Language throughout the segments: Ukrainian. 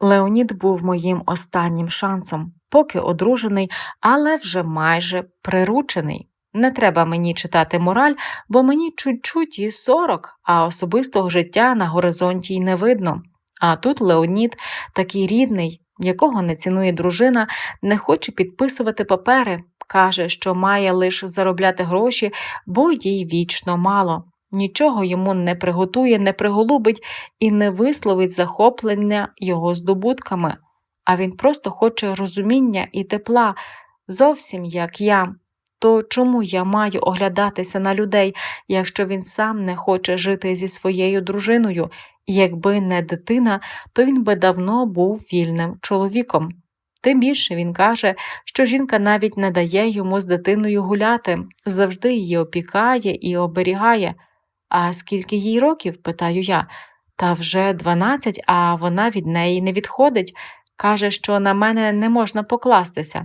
Леонід був моїм останнім шансом, поки одружений, але вже майже приручений. Не треба мені читати мораль, бо мені чуть-чуть і сорок, а особистого життя на горизонті й не видно. А тут Леонід, такий рідний, якого не цінує дружина, не хоче підписувати папери, каже, що має лише заробляти гроші, бо їй вічно мало. Нічого йому не приготує, не приголубить і не висловить захоплення його здобутками, а він просто хоче розуміння і тепла, зовсім як я. То чому я маю оглядатися на людей, якщо він сам не хоче жити зі своєю дружиною, якби не дитина, то він би давно був вільним чоловіком. Тим більше він каже, що жінка навіть не дає йому з дитиною гуляти, завжди її опікає і оберігає. А скільки їй років? питаю я. Та вже дванадцять, а вона від неї не відходить, каже, що на мене не можна покластися.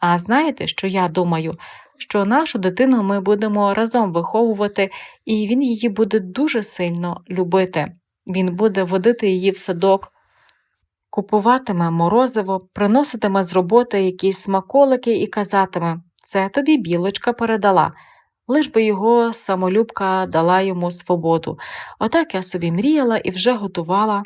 А знаєте, що я думаю? Що нашу дитину ми будемо разом виховувати, і він її буде дуже сильно любити. Він буде водити її в садок, купуватиме морозиво, приноситиме з роботи якісь смаколики і казатиме це тобі білочка передала. Лиш би його самолюбка дала йому свободу. Отак я собі мріяла і вже готувала,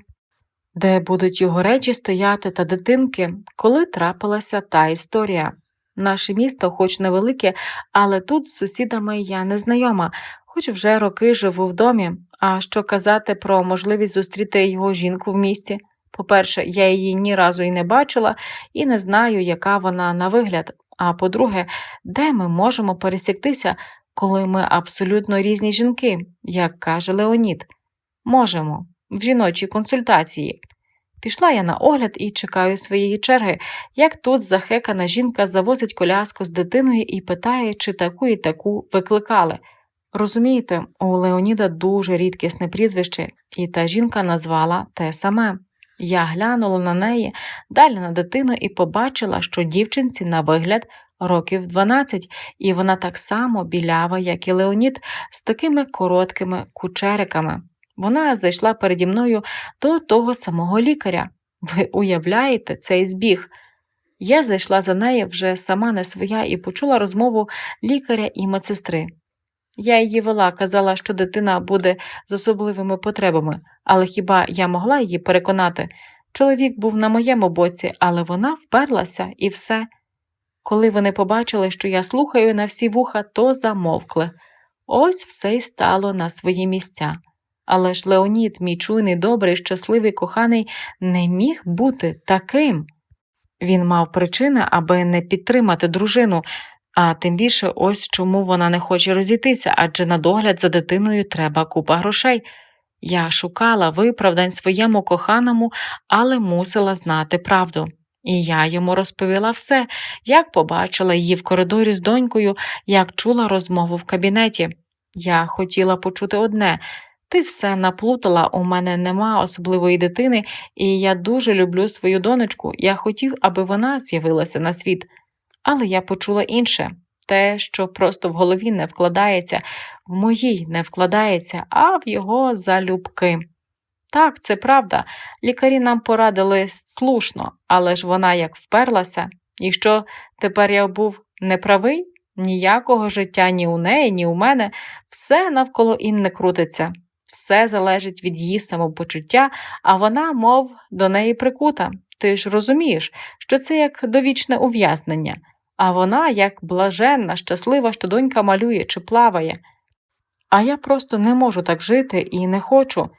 де будуть його речі стояти та дитинки, коли трапилася та історія. Наше місто, хоч невелике, але тут з сусідами я не знайома, хоч вже роки живу в домі. А що казати про можливість зустріти його жінку в місті? По-перше, я її ні разу і не бачила і не знаю, яка вона на вигляд. А по-друге, де ми можемо пересіктися, коли ми абсолютно різні жінки, як каже Леонід? Можемо, в жіночій консультації. Пішла я на огляд і чекаю своєї черги, як тут захекана жінка завозить коляску з дитиною і питає, чи таку і таку викликали. Розумієте, у Леоніда дуже рідкісне прізвище, і та жінка назвала те саме. Я глянула на неї, далі на дитину і побачила, що дівчинці на вигляд років 12, і вона так само білява, як і Леонід, з такими короткими кучериками. Вона зайшла переді мною до того самого лікаря. Ви уявляєте цей збіг? Я зайшла за нею вже сама не своя і почула розмову лікаря і медсестри. Я її вела, казала, що дитина буде з особливими потребами, але хіба я могла її переконати? Чоловік був на моєму боці, але вона вперлася і все. Коли вони побачили, що я слухаю на всі вуха, то замовкли. Ось все й стало на свої місця. Але ж Леонід, мій чуйний, добрий, щасливий, коханий, не міг бути таким. Він мав причини, аби не підтримати дружину, а тим більше ось чому вона не хоче розійтися, адже на догляд за дитиною треба купа грошей. Я шукала виправдань своєму коханому, але мусила знати правду. І я йому розповіла все, як побачила її в коридорі з донькою, як чула розмову в кабінеті. Я хотіла почути одне ти все наплутала, у мене нема особливої дитини, і я дуже люблю свою донечку. Я хотів, аби вона з'явилася на світ. Але я почула інше те, що просто в голові не вкладається, в моїй не вкладається, а в його залюбки. Так, це правда, лікарі нам порадили слушно, але ж вона як вперлася, і що тепер я був неправий? Ніякого життя ні у неї, ні у мене, все навколо Інни крутиться, все залежить від її самопочуття, а вона, мов, до неї прикута. Ти ж розумієш, що це як довічне ув'язнення, а вона як блаженна, щаслива, що донька малює чи плаває. А я просто не можу так жити і не хочу.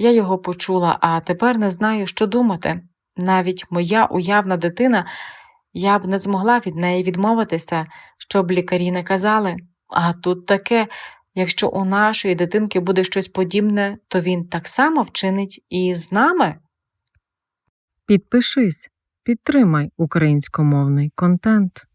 Я його почула, а тепер не знаю, що думати. Навіть моя уявна дитина, я б не змогла від неї відмовитися, щоб лікарі не казали. А тут таке, якщо у нашої дитинки буде щось подібне, то він так само вчинить і з нами. Підпишись, підтримай українськомовний контент.